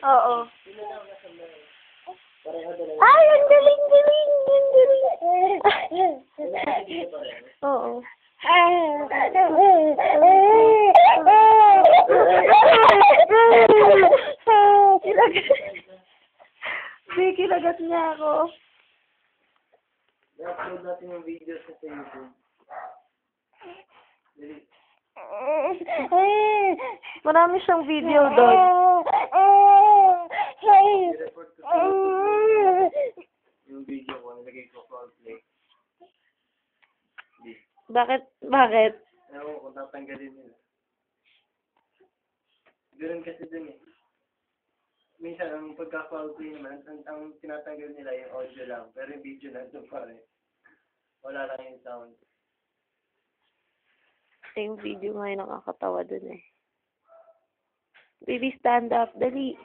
Oo. Ay, ang galing, galing, ang galing. Oo. Hindi, kinagat niya ako. I-upload natin yung videos sa YouTube. Marami siyang video doon. I-report ko sa YouTube. Yung video ko, nilagay ko front play. Hindi. Bakit? Bakit? Ewan ko tatanggalin nila. Ganun kasi dun eh. Minsan, ang pagka-foul play naman, ang, ang tinatanggal nila yung audio lang, pero yung video nandun pa rin. Wala lang yung sound. Yung video nga yung nakakatawa dun eh. Baby, stand up. Dali.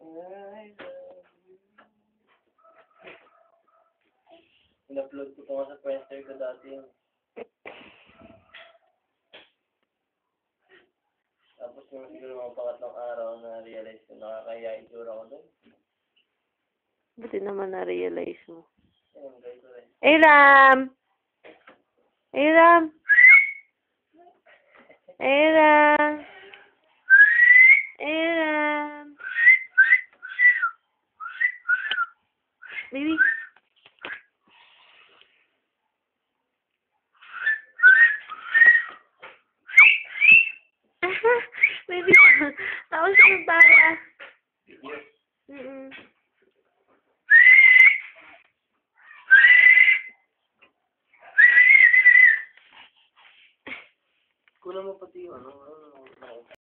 I In-upload ko pa nga sa Friendster ko dati yun. Tapos yung siguro mga pangatlong araw na realize ko nakakaya yung itsura ko doon. Buti naman na-realize mo. Ayun, guys, rin. Aram! Aram! Aram! Aram! Baby. Kulang mo pati yung ano. ano, ano.